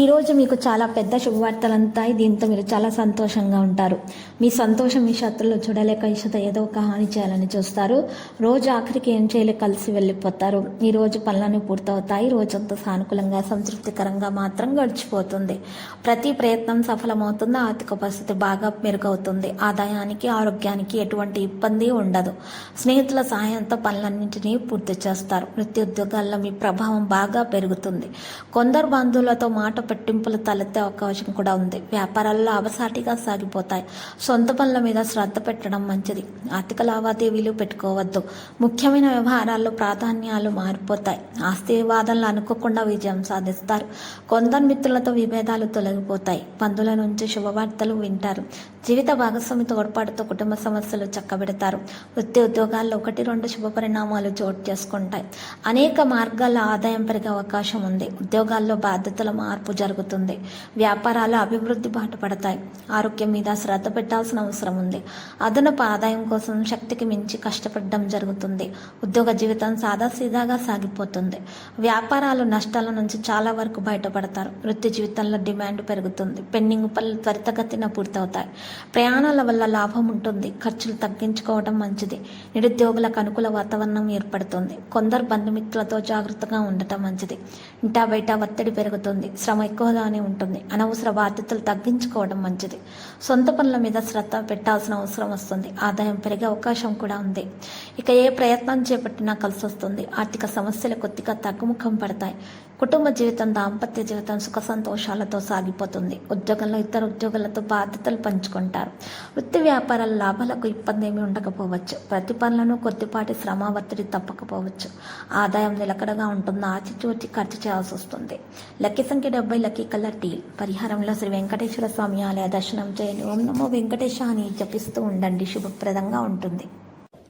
ఈరోజు మీకు చాలా పెద్ద శుభవార్తలు దీంతో మీరు చాలా సంతోషంగా ఉంటారు. మీ సంతోషం మీ శత్రులు చూడలేక ఇషత ఏదో ఒక హాని చేయాలని చూస్తారు. రోజు ఆఖరికి ఏం చేయలేక కలిసి వెళ్ళిపోతారు. ఈ రోజు పనులన్నీ పూర్తవుతాయి. రోజంతా సానుకూలంగా సంతృప్తికరంగా మాత్రం గడిచిపోతుంది. ప్రతి ప్రయత్నం సఫలమవుతుంది? ఆర్థిక పరిస్థితి బాగా మెరుగవుతుంది. ఆదాయానికి ఆరోగ్యానికి ఎటువంటి ఇబ్బంది ఉండదు. స్నేహితుల సహాయంతో పనులన్నింటినీ పూర్తి చేస్తారు. వృత్తి ఉద్యోగాల్లో మీ ప్రభావం బాగా పెరుగుతుంది. కొందరు బంధువులతో మాట పెట్టింపులు తలెత్తే అవకాశం కూడా ఉంది. వ్యాపారాల్లో లాభసాటిగా సాగిపోతాయి. సొంత పనుల మీద శ్రద్ధ పెట్టడం మంచిది. ఆర్థిక లావాదేవీలు పెట్టుకోవద్దు. ముఖ్యమైన వ్యవహారాల్లో ప్రాధాన్యాలు మారిపోతాయి. ఆస్తి వివాదాలు అనుకోకుండా విజయం సాధిస్తారు. కొందరు మిత్రులతో విభేదాలు తొలగిపోతాయి. పందుల నుంచి శుభవార్తలు వింటారు. జీవిత భాగస్వామి తోడ్పాటుతో కుటుంబ సమస్యలు చక్కబెడతారు. వృత్తి ఉద్యోగాల్లో ఒకటి రెండు శుభ పరిణామాలు చోటు చేసుకుంటాయి. అనేక మార్గాల ఆదాయం పెరిగే అవకాశం ఉంది. ఉద్యోగాల్లో బాధ్యతల మార్పు జరుగుతుంది. వ్యాపారాలు అభివృద్ధి బాటపడతాయి ఆరోగ్యం మీద శ్రద్ధ పెట్టాల్సిన అవసరం ఉంది. అదనపు ఆదాయం కోసం శక్తికి మించి కష్టపడడం జరుగుతుంది. ఉద్యోగ జీవితం సాదాసీదాగా సాగిపోతుంది. వ్యాపారాలు నష్టాల నుంచి చాలా వరకు బయటపడతారు. వృత్తి జీవితంలో డిమాండ్ పెరుగుతుంది. పెండింగ్ పనులు త్వరితగతిన పూర్తవుతాయి. ప్రయాణాల వల్ల లాభం ఉంటుంది. ఖర్చులు తగ్గించుకోవడం మంచిది. నిరుద్యోగులకు అనుకూల వాతావరణం ఏర్పడుతుంది. కొందరు బంధుమిత్రులతో జాగ్రత్తగా ఉండటం మంచిది. ఇంటా బయట ఒత్తిడి పెరుగుతుంది. శ్రమ ఎక్కువగానే ఉంటుంది. అనవసర బాధ్యతలు తగ్గించుకోవడం మంచిది. సొంత పనుల మీద శ్రద్ధ పెట్టాల్సిన అవసరం వస్తుంది. ఆదాయం పెరిగే అవకాశం కూడా ఉంది. ఇక ఏ ప్రయత్నం చేపట్టినా కలిసి వస్తుంది ఆర్థిక సమస్యలు కొద్దిగా తగ్గుముఖం పడతాయి. కుటుంబ జీవితం దాంపత్య జీవితం సుఖ సంతోషాలతో సాగిపోతుంది. ఉద్యోగంలో ఇతర ఉద్యోగులతో బాధ్యతలు పంచుకుంటారు. వృత్తి వ్యాపారాల లాభాలకు ఇబ్బంది ఏమీ ఉండకపోవచ్చు. ప్రతి పనులను కొద్దిపాటి శ్రమ ఒత్తిడి తప్పకపోవచ్చు. ఆదాయం నిలకడగా ఉంటుంది ఆచిచూచి ఖర్చు చేయాల్సి వస్తుంది. లక్కీ సంఖ్య డెబ్బై లక్కీ కలర్ టీ. పరిహారంలో శ్రీ వెంకటేశ్వర స్వామి ఆలయ దర్శనం చేయండి ఓం నమో వెంకటేశ అని జపిస్తూ ఉండండి. శుభప్రదంగా ఉంటుంది.